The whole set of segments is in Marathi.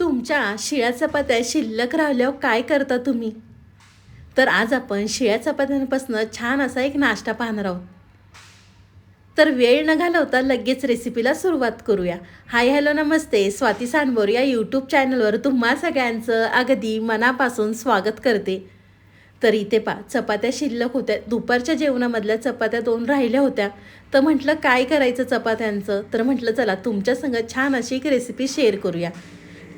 तुमच्या शिळ्या चपात्या शिल्लक राहिल्यावर काय करता तुम्ही? तर आज आपण शिळ्या चपात्यांपासून छान असा एक नाश्ता पाहणार आहोत. तर वेळ न घालवता लगेच रेसिपीला सुरुवात करूया. हाय हॅलो नमस्ते. स्वाती सांडवर या यूट्यूब चॅनलवर तुम्हा सगळ्यांचं अगदी मनापासून स्वागत करते. तर इथे पा चपात्या शिल्लक होत्या. दुपारच्या जेवणामधल्या चपात्या दोन राहिल्या होत्या. तर म्हटलं काय करायचं चपात्यांचं? तर म्हटलं चला तुमच्या संग छान अशी एक रेसिपी शेअर करूया.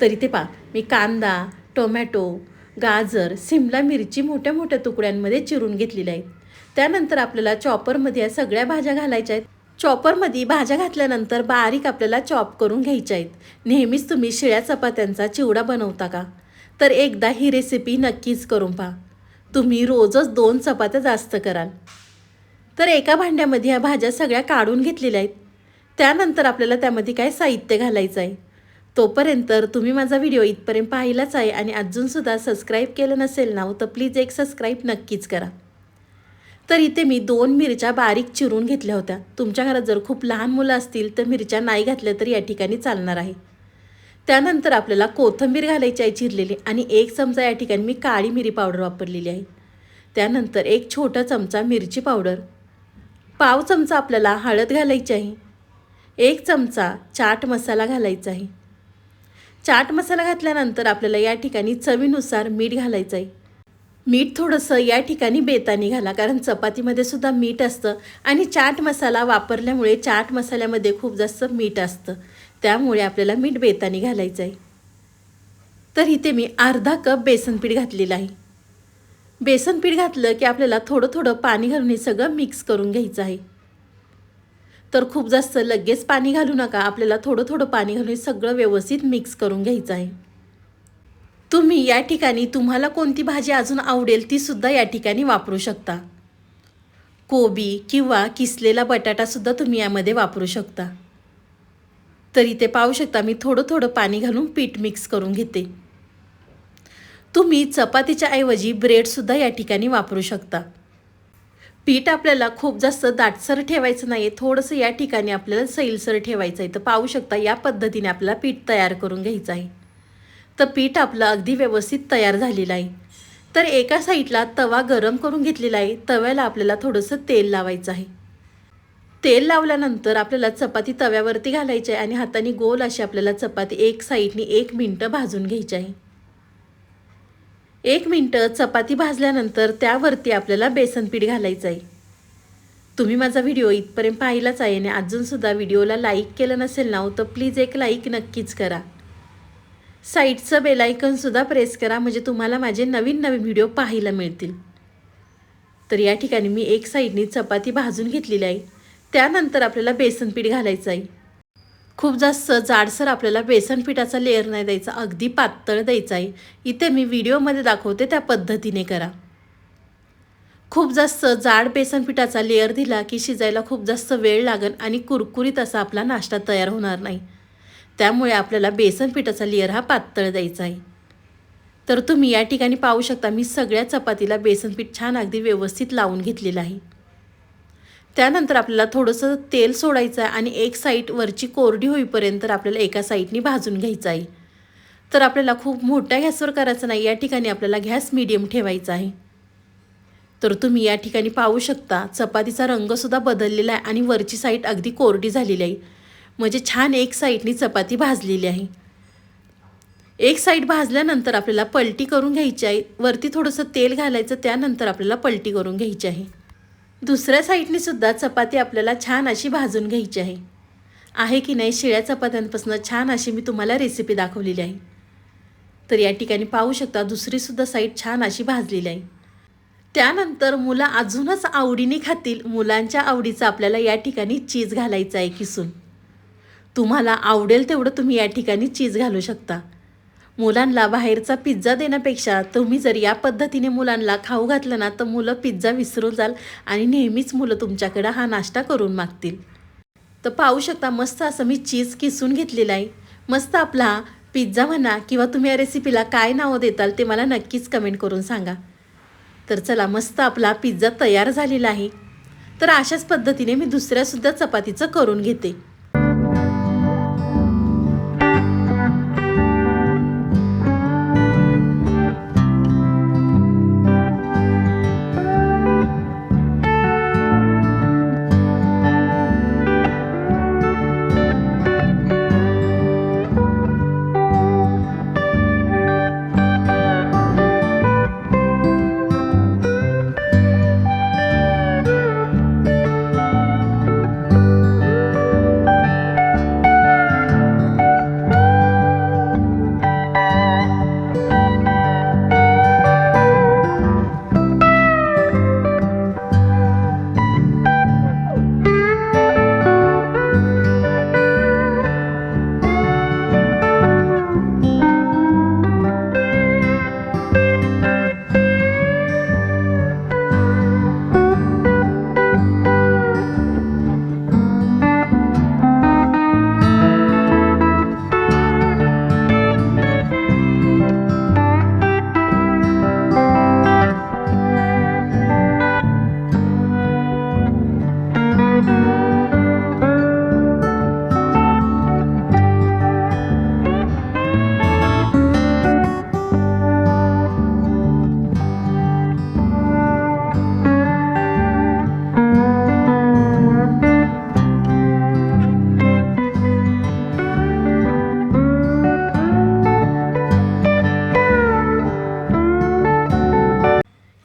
तरी ते पा मी कांदा टोमॅटो गाजर सिमला मिरची मोठ्या मोठ्या तुकड्यांमध्ये चिरून घेतलेल्या आहेत. त्यानंतर आपल्याला चॉपरमध्ये या सगळ्या भाज्या घालायच्या आहेत. चॉपरमध्ये भाज्या घातल्यानंतर बारीक आपल्याला चॉप करून घ्यायच्या आहेत. नेहमीच तुम्ही शिळ्या चपात्यांचा चिवडा बनवता का? तर एकदा ही रेसिपी नक्कीच करून पहा. तुम्ही रोजच दोन चपात्या जास्त कराल. तर एका भांड्यामध्ये ह्या भाज्या सगळ्या काढून घेतलेल्या आहेत. त्यानंतर आपल्याला त्यामध्ये काय साहित्य घालायचं आहे? तोपर्यंत तुम्ही माझा व्हिडिओ इथपर्यंत पाहिलाच आहे आणि अजूनसुद्धा सबस्क्राईब केलं नसेल ना हो, तर प्लीज एक सबस्क्राईब नक्कीच करा. तर इथे मी दोन मिरच्या बारीक चिरून घेतल्या होत्या. तुमच्या घरात जर खूप लहान मुलं असतील तर मिरच्या नाही घातल्या तर या ठिकाणी चालणार आहे. त्यानंतर आपल्याला कोथिंबीर घालायची आहे चिरलेली आणि एक चमचा या ठिकाणी मी काळी मिरी पावडर वापरलेली आहे. त्यानंतर एक छोटा चमचा मिरची पावडर. पाव चमचा आपल्याला हळद घालायची आहे. एक चमचा चाट मसाला घालायचा आहे. चाट मसाला घातल्यानंतर आपल्याला या ठिकाणी चवीनुसार मीठ घालायचं आहे मीठ थोडंसं या ठिकाणी बेतानी घाला कारण चपातीमध्ये सुद्धा मीठ असतं आणि चाट मसाला वापरल्यामुळे चाट मसाल्यामध्ये खूप जास्त मीठ असतं. त्यामुळे आपल्याला मीठ बेतानी घालायचं आहे तर इथे मी अर्धा कप बेसन पीठ घातलेलं आहे. बेसन पीठ घातलं की आपल्याला थोडं थोडं पाणी घालून हे सगळं मिक्स करून घ्यायचं आहे. तर खूप जास्त लगेच पाणी घालू नका. आपल्याला थोडं थोडं पाणी घालून सगळं व्यवस्थित मिक्स करून घ्यायचं आहे. तुम्ही या ठिकाणी तुम्हाला कोणती भाजी अजून आवडेल तीसुद्धा या ठिकाणी वापरू शकता. कोबी किंवा किसलेला बटाटासुद्धा तुम्ही यामध्ये वापरू शकता. तर इथे पाहू शकता मी थोडं थोडं पाणी घालून पीठ मिक्स करून घेते. तुम्ही चपातीच्या ऐवजी ब्रेडसुद्धा या ठिकाणी वापरू शकता. पीठ आपल्याला खूप जास्त दाटसर ठेवायचं नाही आहे थोडंसं या ठिकाणी आपल्याला सैलसर ठेवायचं आहे तर पाहू शकता या पद्धतीने आपल्याला पीठ तयार करून घ्यायचं आहे. तर पीठ आपलं अगदी व्यवस्थित तयार झालेलं आहे. तर एका साईडला तवा गरम करून घेतलेला आहे. तव्याला आपल्याला थोडंसं तेल लावायचं आहे. तेल लावल्यानंतर आपल्याला चपाती तव्यावरती घालायची आहे आणि हाताने गोल अशी आपल्याला चपाती एक साईडनी एक मिनटं भाजून घ्यायची आहे. एक मिनटं चपाती भाजल्यानंतर त्यावरती आपल्याला बेसन पीठ घालायचं आहे. तुम्ही माझा व्हिडिओ इथपर्यंत पाहिलाच आहे आणि अजूनसुद्धा व्हिडिओला लाईक केलं नसेल ना हो, तर प्लीज एक लाईक नक्कीच करा. साईडचं बेलायकनसुद्धा प्रेस करा म्हणजे तुम्हाला माझे नवीन नवीन व्हिडिओ पाहायला मिळतील. तर या ठिकाणी मी एक साईडनी चपाती भाजून घेतलेली आहे. त्यानंतर आपल्याला बेसन पीठ घालायचं आहे. खूप जास्त जाडसर आपल्याला बेसन पिठाचा लेअर नाही द्यायचा अगदी पातळ द्यायचा आहे. इथे मी व्हिडिओमध्ये दाखवते त्या पद्धतीने करा. खूप जास्त जाड बेसन पिठाचा लेअर दिला की शिजायला खूप जास्त वेळ लागेल आणि कुरकुरीत असा आपला नाश्ता तयार होणार नाही. त्यामुळे आपल्याला बेसन पिठाचा लेअर हा पातळ द्यायचा आहे. तर तुम्ही या ठिकाणी पाहू शकता मी सगळ्या चपातीला बेसन पीठ छान अगदी व्यवस्थित लावून घेतलेलं आहे. त्यानंतर आपल्याला थोडंसं तेल सोडायचं आहे आणि एक साईड वरची कोरडी होईपर्यंत आपल्याला एका साईडनी भाजून घ्यायचं आहे. तर आपल्याला खूप मोठ्या गॅसवर करायचं नाही या ठिकाणी आपल्याला गॅस मिडियम ठेवायचा आहे. तर तुम्ही या ठिकाणी पाहू शकता चपातीचा रंगसुद्धा बदललेला आहे आणि वरची साईड अगदी कोरडी झालेली आहे. म्हणजे छान एक साईडनी चपाती भाजलेली आहे. एक साईड भाजल्यानंतर आपल्याला पलटी करून घ्यायची आहे. वरती थोडंसं तेल घालायचं त्यानंतर आपल्याला पलटी करून घ्यायची आहे. दुसऱ्या साईडने सुद्धा चपाती आपल्याला छान अशी भाजून घ्यायची आहे. आहे की नाही शिळ्या चपात्यांपासून छान अशी मी तुम्हाला रेसिपी दाखवलेली आहे. तर या ठिकाणी पाहू शकता दुसरीसुद्धा साईड छान अशी भाजलेली आहे. त्यानंतर मुलं अजूनच आवडीने खातील. मुलांच्या आवडीचं आपल्याला या ठिकाणी चीज घालायचं आहे किसून. तुम्हाला आवडेल तेवढं तुम्ही या ठिकाणी चीज घालू शकता. मुलांना बाहेरचा पिझ्झा देण्यापेक्षा तुम्ही जर या पद्धतीने मुलांना खाऊ घातलं ना तर मुलं पिझ्झा विसरून जाल आणि नेहमीच मुलं तुमच्याकडं हा नाश्ता करून मागतील. तर पाहू शकता मस्त असं मी चीज किसून घेतलेला आहे. मस्त आपला पिझ्झा म्हणा किंवा तुम्ही या रेसिपीला काय नावं देताल ते मला नक्कीच कमेंट करून सांगा. तर चला मस्त आपला पिझ्झा तयार झालेला आहे. तर अशाच पद्धतीने मी दुसऱ्यासुद्धा चपातीचं करून घेते.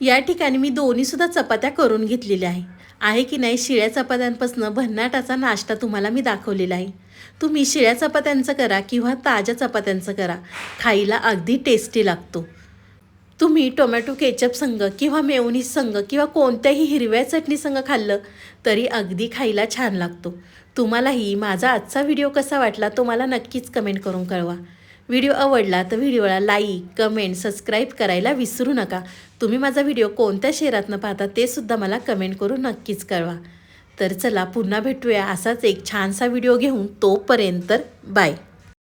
या ठिकाणी मी दोन्हीसुद्धा चपात्या करून घेतलेल्या आहे. आहे की नाही शिळ्या चपात्यांपासून भन्नाटाचा नाश्ता तुम्हाला मी दाखवलेला आहे. तुम्ही शिळ्या चपात्यांचं करा किंवा ताज्या चपात्यांचं करा. खायला अगदी टेस्टी लागतो. तुम्ही टोमॅटो केचप संघ किंवा मेयोनीज संग किंवा कोणत्याही हिरव्या चटणी संग खाल्लं तरी अगदी खायला छान लागतो. तुम्हालाही माझा आजचा व्हिडिओ कसा वाटला तो मला नक्कीच कमेंट करून कळवा. व्हिडिओ आवडला तर व्हिडिओला लाईक कमेंट सबस्क्राईब करायला विसरू नका. तुम्ही माझा व्हिडिओ कोणत्या शहरातनं पाहता ते सुद्धा मला कमेंट करून नक्कीच कळवा. तर चला पुन्हा भेटूया असाच एक छानसा व्हिडिओ घेऊन तोपर्यंत बाय.